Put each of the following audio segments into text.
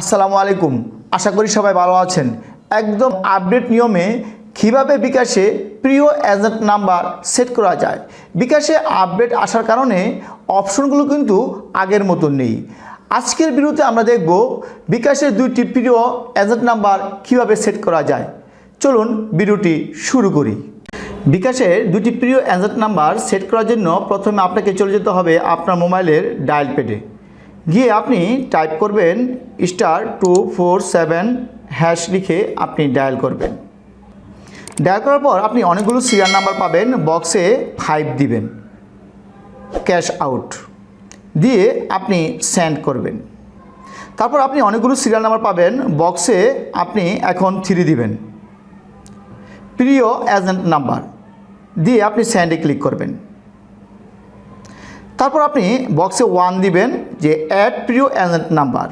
আসসালামু আলাইকুম। আশা করি সবাই ভালো আছেন। একদম আপডেট নিয়মে কীভাবে বিকাশে প্রিয় এজেন্ট নাম্বার সেট করা যায়? বিকাশে আপডেট আসার কারণে অপশনগুলো কিন্তু আগের মতন নেই। আজকের বিরুদ্ধে আমরা দেখব বিকাশের দুইটি প্রিয় এজেন্ট নাম্বার কীভাবে সেট করা যায়। চলুন ভিডিওটি শুরু করি। বিকাশের দুটি প্রিয় এজেন্ট নাম্বার সেট করার জন্য প্রথমে আপনাকে চলে যেতে হবে আপনার মোবাইলের ডায়াল পেডে গিয়ে আপনি টাইপ করবেন star two four seven hash লিখে আপনি ডায়াল করবেন। ডায়াল করার পর আপনি অনেকগুলো সিরিয়াল নাম্বার পাবেন বক্সে ফাইভ দিবেন। ক্যাশ আউট দিয়ে আপনি সেন্ড করবেন। তারপর আপনি অনেকগুলো সিরিয়াল নাম্বার পাবেন বক্সে আপনি এখন থ্রি দিবেন। প্রিয় এজেন্ট নাম্বার দিয়ে আপনি স্যান্ডে ক্লিক করবেন। তারপর আপনি বক্সে ওয়ান দিবেন যে অ্যাড প্রিয় এজেন্ট নাম্বার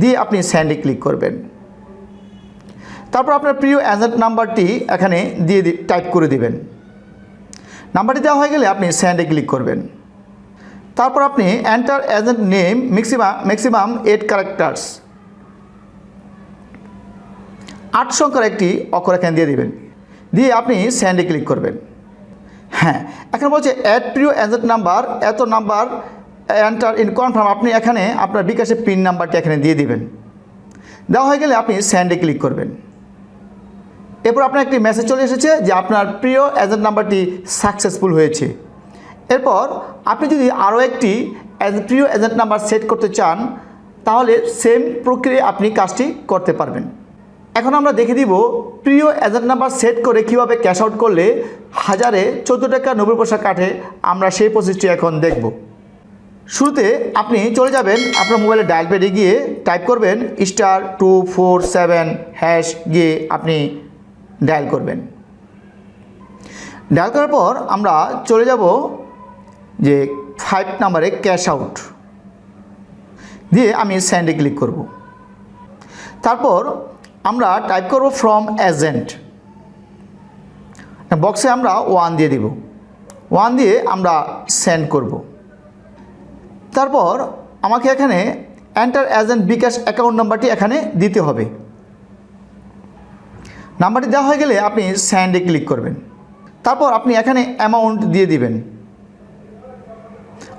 দিয়ে আপনি স্যান্ডে ক্লিক করবেন। তারপর আপনার প্রিয় এজেন্ট নাম্বারটি এখানে দিয়ে টাইপ করে দিবেন। নাম্বারটি দেওয়া হয়ে গেলে আপনি স্যান্ডে ক্লিক করবেন। তারপর আপনি enter agent name maximum maximum eight characters আট সংখ্যার একটি অক্ষর এখানে দিয়ে দিবেন। দিয়ে আপনি স্যান্ডে ক্লিক করবেন। হ্যাঁ এখন বলছে অ্যাড প্রিয় এজেন্ট নাম্বার এত নাম্বার এন্টার ইন কনফার্ম আপনি এখানে আপনার বিকাশের পিন নাম্বারটি এখানে দিয়ে দিবেন। দেওয়া হয়ে গেলে আপনি স্যান্ডে ক্লিক করবেন। এরপর আপনার একটি মেসেজ চলে এসেছে যে আপনার প্রিয় এজেন্ট নাম্বারটি সাকসেসফুল হয়েছে। এরপর আপনি যদি আরও একটি প্রিয় এজেন্ট নাম্বার সেট করতে চান, তাহলে সেম প্রক্রিয়ায় আপনি কাজটি করতে পারবেন। এখন আমরা দেখে দিব প্রিয় এজেন্ট নাম্বার সেট করে কীভাবে ক্যাশ আউট করলে হাজারে চোদ্দ টাকা নব্বই পয়সা কাটে, আমরা সেই প্রসেসটি এখন দেখব। শুরুতে আপনি চলে যাবেন আপনার মোবাইলে ডায়াল প্যাডে গিয়ে টাইপ করবেন star two four seven hash গিয়ে আপনি ডায়াল করবেন। ডায়াল করার পর আমরা চলে যাব যে ফাইভ নাম্বারে ক্যাশ আউট দিয়ে আমি স্যান্ডে ক্লিক করব। তারপর আমরা টাইপ করব ফ্রম এজেন্ট বক্সে আমরা ওয়ান দিয়ে দিব। ওয়ান দিয়ে আমরা সেন্ড করব। তারপর আমাকে এখানে এন্টার এজেন্ট বিকাশ অ্যাকাউন্ট নাম্বারটি এখানে দিতে হবে। নাম্বারটি দেওয়া হয়ে গেলে আপনি স্যান্ডে ক্লিক করবেন। তারপর আপনি এখানে অ্যামাউন্ট দিয়ে দিবেন।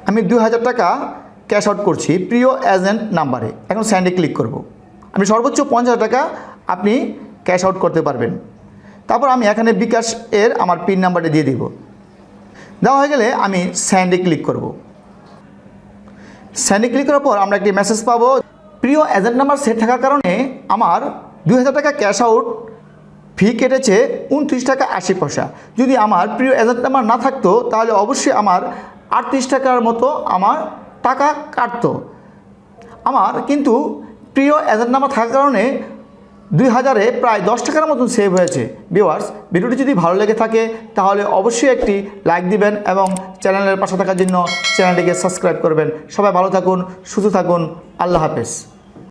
আমি দু হাজার টাকা ক্যাশ আউট করছি প্রিয় এজেন্ট নাম্বারে এখন স্যান্ডে ক্লিক করব। আমি সর্বোচ্চ পঞ্চাশ টাকা আপনি ক্যাশ আউট করতে পারবেন। তারপর আমি এখানে বিকাশ এর আমার পিন নাম্বারটা দিয়ে দিব। দেওয়া হয়ে গেলে আমি স্যান্ডে ক্লিক করব। স্যান্ডে ক্লিক করার পর আমরা একটি মেসেজ পাবো। প্রিয় এজেন্ট নাম্বার সেট থাকার কারণে আমার দুই হাজার টাকা ক্যাশ আউট ফি কেটেছে উনত্রিশ টাকা আশি পয়সা। যদি আমার প্রিয় এজেন্ট নাম্বার না থাকতো, তাহলে অবশ্যই আমার আটত্রিশ টাকার মতো আমার টাকা কাটতো। আমার কিন্তু প্রিয় এজেন্ট নাম্বার থাকার কারণে দুই হাজারে প্রায় দশ টাকার মতন সেভ হয়েছে। ভিওয়ার্স ভিডিওটি যদি ভালো লেগে থাকে, তাহলে অবশ্যই একটি লাইক দিবেন এবং চ্যানেলের পাশে থাকার জন্য চ্যানেলটিকে সাবস্ক্রাইব করবেন। সবাই ভালো থাকুন, সুস্থ থাকুন, আল্লাহ হাফেজ।